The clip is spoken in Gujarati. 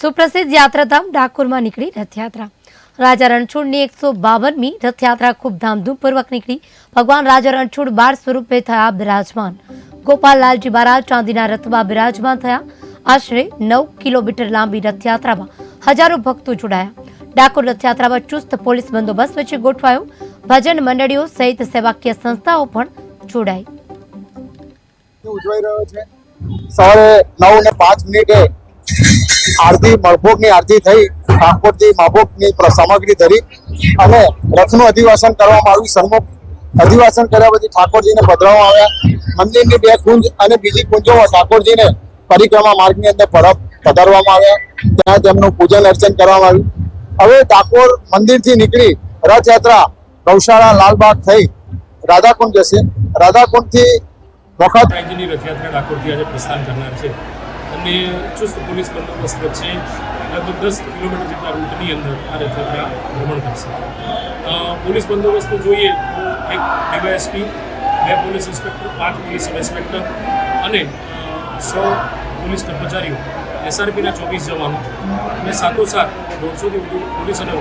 સુપ્રસિદ્ધ યાત્રાધામ ડાકોરમાં નીકળી રથયાત્રા. રાજા રણછોડની એકસો બાવનમી રથયાત્રા ખૂબ ધામધૂમપૂર્વક નીકળી. ભગવાન રાજા રણછોડ બાર સ્વરૂપે થયા બિરાજમાન. ગોપાલલાલજી મહારાજ ચાંદીના રથમાં બિરાજમાન થયા. આશરે નવ કિલોમીટર લાંબી રથયાત્રામાં હજારો ભક્તો જોડાયા. ડાકોર રથયાત્રામાં ચુસ્ત પોલીસ બંદોબસ્ત વચ્ચે ગોઠવાયો. ભજન મંડળીઓ સહિત સેવાકીય સંસ્થાઓ પણ જોડાઈ. ઉજવાઈ રહ્યો છે. સવારે નવ ને પાંચ મિનિટે આરતી મળભોગની આરતી થઈ, ઠાકોરજી માભોગની સામગ્રી ધરી અને રથનું અધિવાસન કરવામાં આવ્યું. સન્મુખ અધિવાસન કર્યા પછી ઠાકોરજીને પધરાવવામાં આવ્યા. મંદિરની બે કુંજ અને બીજી કુંજોમાં ઠાકોરજીને પરિક્રમા માર્ગની અંદર પધારવામાં આવ્યા. ત્યાં તેમનું પૂજન અર્ચન કરવામાં આવ્યું. હવે ઠાકોર મંદિરથી નીકળી રથયાત્રા ગૌશાળા લાલબાગ થઈ રાધાકુંડ જશે. રાધાકુંડથી વખત રથયાત્રા ઠાકોરજી આજે પ્રસ્થાન કરનાર છે. અને ચુસ્ત પોલીસ બંદોબસ્ત વચ્ચે લગભગ દસ કિલોમીટર જેટલા રૂટની અંદર આ રથયાત્રા ભ્રમણ કરશે. પોલીસ બંદોબસ્ત જોઈએ તો એક ડીવાયએસપી, બે પોલીસ ઇન્સ્પેક્ટર, પાંચ પોલીસ સબ ઇન્સ્પેક્ટર અને સો પોલીસ કર્મચારીઓ એસઆરપીના ચોવીસ જવાનો. અને સાથોસાથ દોઢસોથી વધુ પોલીસ અને